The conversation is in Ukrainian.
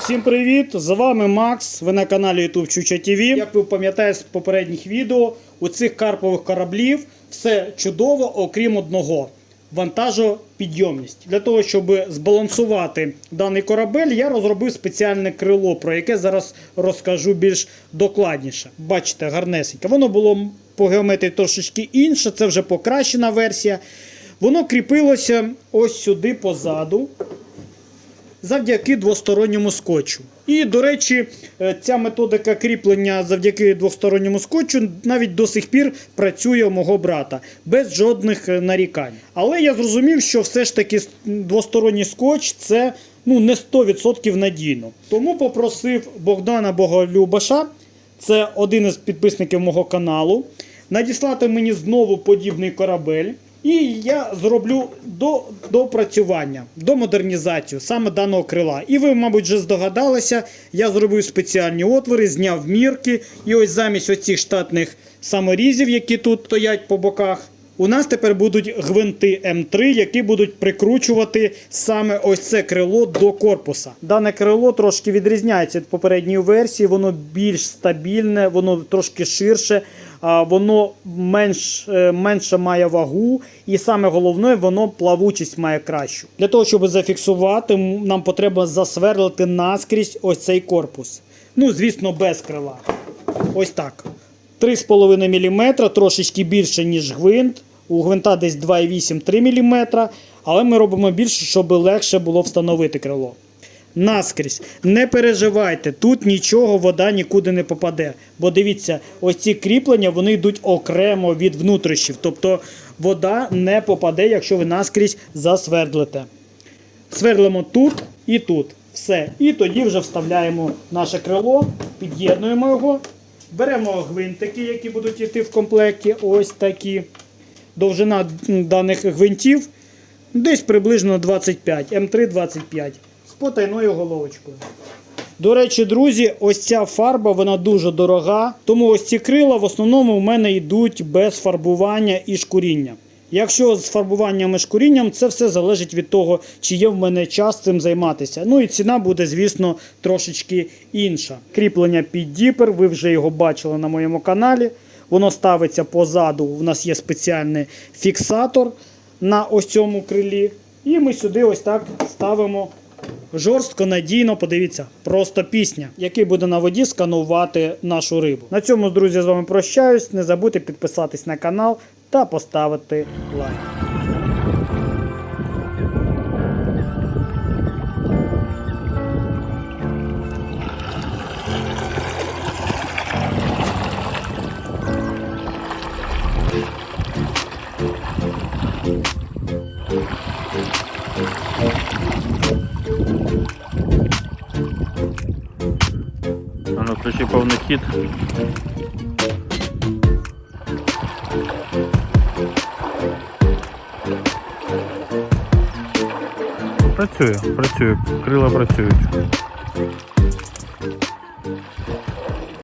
Всім привіт! З вами Макс. Ви на каналі YouTube Чуча ТВ. Як ви пам'ятаєте з попередніх відео, у цих карпових кораблів все чудово, окрім одного вантажопідйомність. Для того, щоб збалансувати даний корабель, я розробив спеціальне крило, про яке зараз розкажу більш докладніше. Бачите, гарнесеньке. Воно було по геометрії трошечки інше, це вже покращена версія. Воно кріпилося ось сюди позаду завдяки двосторонньому скотчу. І, до речі, е, ця методика кріплення завдяки двосторонньому скотчу навіть до сих пір працює у мого брата без жодних е, нарікань. Але я зрозумів, що все ж таки двосторонній скотч це ну, не 100% надійно. Тому попросив Богдана Боголюбаша, це один із підписників мого каналу, надіслати мені знову подібний корабель. І я зроблю до допрацювання, до модернізацію саме даного крила. І ви, мабуть, вже здогадалися, я зробив спеціальні отвори, зняв мірки. І ось замість оцих штатних саморізів, які тут стоять по боках, у нас тепер будуть гвинти М3, які будуть прикручувати саме ось це крило до корпуса. Дане крило трошки відрізняється від попередньої версії, воно більш стабільне, воно трошки ширше, воно менш, е, менше має вагу, і саме головне, воно плавучість має кращу. Для того, щоб зафіксувати, нам потрібно засверлити наскрізь ось цей корпус. Ну, звісно, без крила. Ось так. 3,5 мм, трошечки більше, ніж гвинт. У гвинта десь 2,8-3 мм, але ми робимо більше, щоб легше було встановити крило. Наскрізь. Не переживайте, тут нічого вода нікуди не попаде. Бо дивіться, ось ці кріплення вони йдуть окремо від внутрішніх. Тобто вода не попаде, якщо ви наскрізь засвердлите. Сверлимо тут і тут. Все. І тоді вже вставляємо наше крило, під'єднуємо його. Беремо гвинтики, які будуть йти в комплекті. Ось такі. Довжина даних гвинтів десь приблизно 25, М3 25 з потайною головочкою. До речі, друзі, ось ця фарба вона дуже дорога, тому ось ці крила в основному в мене йдуть без фарбування і шкуріння. Якщо з фарбуванням і шкурінням, це все залежить від того, чи є в мене час цим займатися. Ну і ціна буде, звісно, трошечки інша. Кріплення під діпер, ви вже його бачили на моєму каналі. Воно ставиться позаду. У нас є спеціальний фіксатор на ось цьому крилі. І ми сюди ось так ставимо жорстко, надійно, подивіться, просто пісня, який буде на воді сканувати нашу рибу. На цьому, друзі, з вами прощаюсь. Не забудьте підписатись на канал та поставити лайк. Ключі повний хід. Працює, працює, крила працюють.